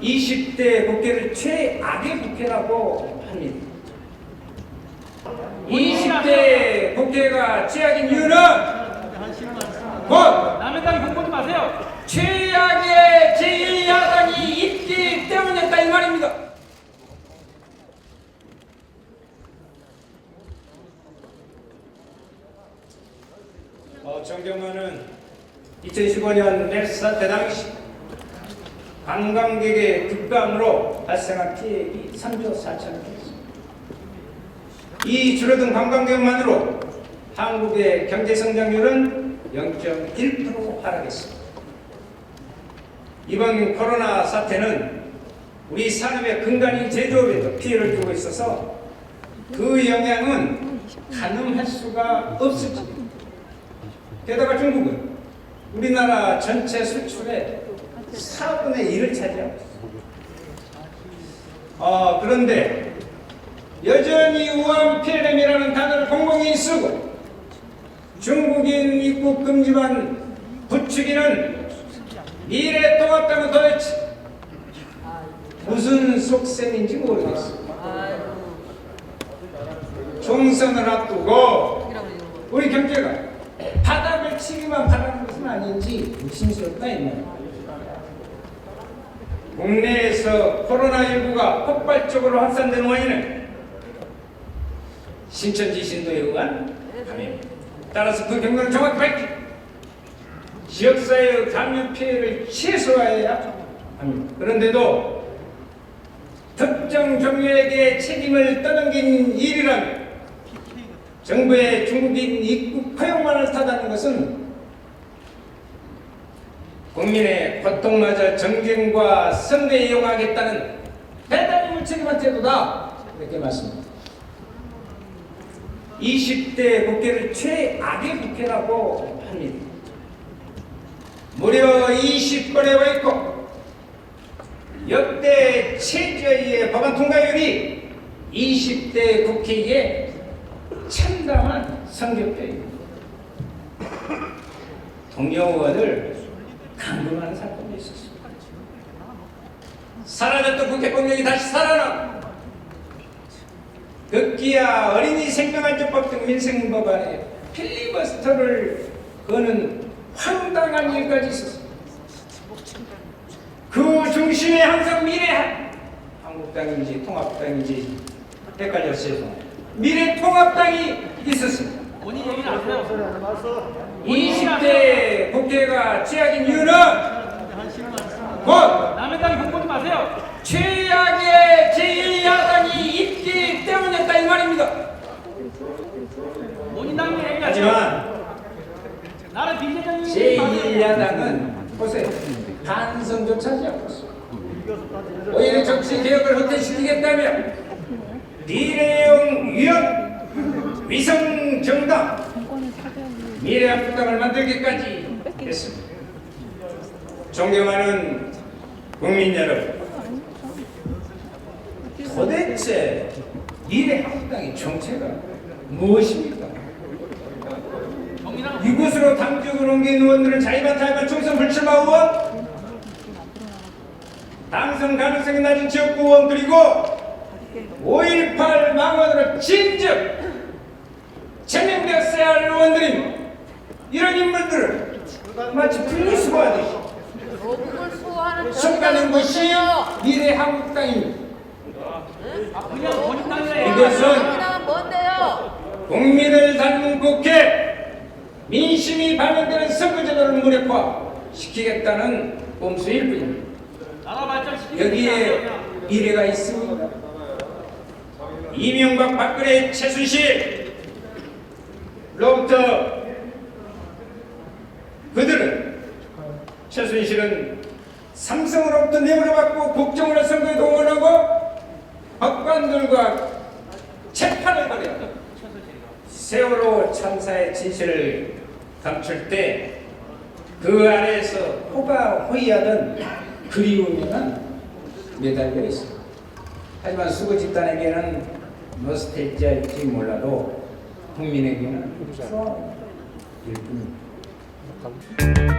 20대 국회를 최악의 국회라고 합니다. 20대 국회가 최악인 이유는 곧 남의 땅 흉보지 마세요. 최악의 제1야당이 있기 때문이었다 이 말입니다. 어, 정경화는 2015년 메르스 사태 당시 관광객의 급감으로 발생한 피해액이 3조 4천억이었습니다. 이 줄어든 관광객만으로 한국의 경제 성장률은 0.1% 하락했습니다. 이번 코로나 사태는 우리 산업의 근간인 제조업에도 피해를 주고 있어서 그 영향은 가늠할 수가 없습니다. 게다가 중국은 우리나라 전체 수출의 4분의 1을 차지하고 있습니다. 어, 그런데 여전히 우한 필름이라는 단어를 공공히 쓰고 중국인 입국 금지만 부추기는 미래 통합당은 도대체 무슨 속셈인지 모르겠습니다. 총선을 앞두고 우리 경제가 바닥을 치기만 바라는 것은 아닌지 의심스럽다 있나요? 국내에서 코로나19가 폭발적으로 확산된 원인은 신천지 신도에 의한 감염입니다. 따라서 그 경로를 정확히 밝히 지역사회의 감염 피해를 최소화해야 합니다. 그런데도 특정 종류에게 책임을 떠넘긴 일이라면 정부의 중국인 입국 허용만을 탓하는 것은 국민의 고통마저 정쟁과 선거에 이용하겠다는 대단히 무책임한 태도다 이렇게 말씀합니다. 20대 국회를 최악의 국회라고 합니다. 무려 20번에 와 있고 역대 최저의 법안 통과율이 20대 국회의 참담한 성적표입니다. 동료 의원을 감금하는 사건도 있었습니다. 사라졌던 국회 공력이 다시 살아나 극기야 어린이 생명안전법 등 민생 법안에 필리버스터를 거는 황당한 일까지 있었습니다. 그 중심에 항상 미래 한국당인지 통합당인지 헷갈렸어요. 죄송합니다. 미래 통합당이 있었습니다. 본인 얘기는 아세요. 20대 국회가 최악인 이유는 곧 남의 땅 흉보지 마세요. 최악의 제1야당이 있기 때문이었다 이 말입니다. 본인 당이 얘기하세요. 하지만 나는 비대장님 제1야당은 보세요. 반성조차 하지 않고 있어요. 오히려 정치 개혁을 헛되시키겠다며 미래형 위협 위성 정당 미래한국당을 만들기까지 했습니다. 존경하는 국민 여러분, 도대체 미래한국당의 정체가 무엇입니까? 이곳으로 당적을 옮긴 의원들은 자유반타이반 총선 불출마 의원 당선 가능성이 낮은 지역구 의원 그리고 5.18 망언으로 진즉 제명되었어야 할 의원들입니다. 이런 인물들을 마치 분리 수거하듯이 그걸 수호하는 속가는 것이 미래 한국당입니다. 그냥 본인 당이 얘기하세요. 이것은? 국민을 닮은 국회 민심이 반영되는 선거제도를 무력화시키겠다는 꼼수일 뿐입니다. 여기에 미래가 있습니다. 이명박 박근혜 최순실 로부터 그들은 최순실은 삼성으로부터 뇌물을 받고 국정원을 선거에 동원하고 법관들과 재판을 벌여 세월호 참사의 진실을 감출 때 그 아래에서 호가 호위하던 그리움에는 매달려 있습니다. 하지만 수거 집단에게는 노스텔지아일지 몰라도 국민에게는 추억일 뿐입니다.